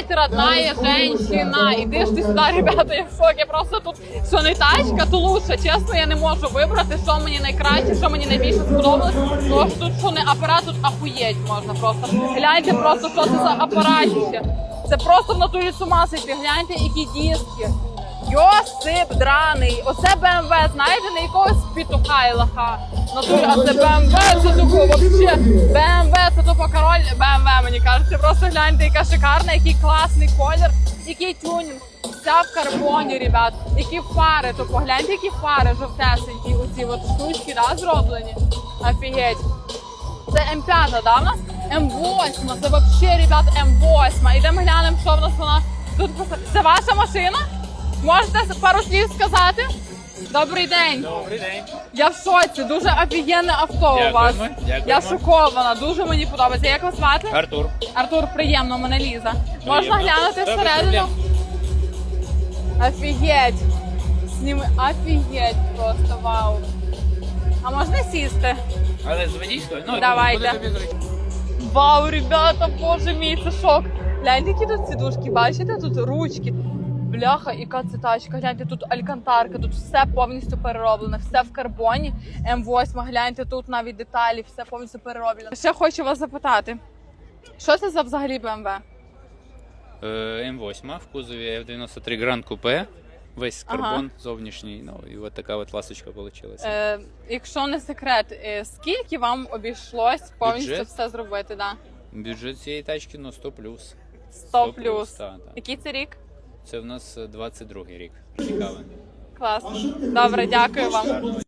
Блять, родная женщина, іди ж ти сюди, ребята, я в шокі. Просто тут що не тачка, то лучше. Чесно, я не можу вибрати, що мені найкраще, що мені найбільше сподобалось. Тому що тут що не апарат, тут ахуєть можна просто. Гляньте просто, що це за апаратіще. Це просто в натурі з ума. Гляньте, які диски. Йосип драний. Оце БМВ, знаєте, не якогось пітуха і лоха. Натурі, а це БМВ, це тупо вообще. БМВ, це тупо король БМВ, мені кажеться. Просто гляньте, яка шикарна, який класний колір, який тюнінг. Вся в карбоні, ребят. Які фари, то погляньте, які фари жовтесенькі, оці от штучки, да, зроблені. Офігеть. Це М5, да, в нас? М8, це вообще, ребят, М8. Ідемо глянемо, що в нас вона тут. пос- Це ваша машина? Можете пару слів сказати? Добрий день. Добрий день. Я в шоці, дуже офігенне авто у вас. дякуємо. Я шокована, дуже мені подобається. Як вас звати? Артур. Артур, приємно, мене Ліза. Можна глянути Добре, всередину? Офігеть. Сніми, офігеть просто, вау. А можна сісти? Але з водійською? Ну, Давайте. буде тобі зручно. Вау, ребята, боже мій, це шок. Гляньте, які тут сідушки, бачите? Тут ручки. Бляха, яка це тачка. Гляньте, тут алькантарка, тут все повністю перероблене, все в карбоні. М8, гляньте, тут навіть деталі, все повністю перероблено. Ще хочу вас запитати, що це за взагалі БМВ? Е, М8 в кузові F93 Grand Coupe. Весь Ага. карбон зовнішній. Ну і от така от ласочка вийшла. Е, якщо не секрет, е, скільки вам обійшлось повністю Бюджет? все зробити? Да? Бюджет цієї тачки ну 100 плюс. 100 плюс. Так, так. Який це рік? Це в нас 22 рік. Цікаво. Класно. Добре, дякую вам.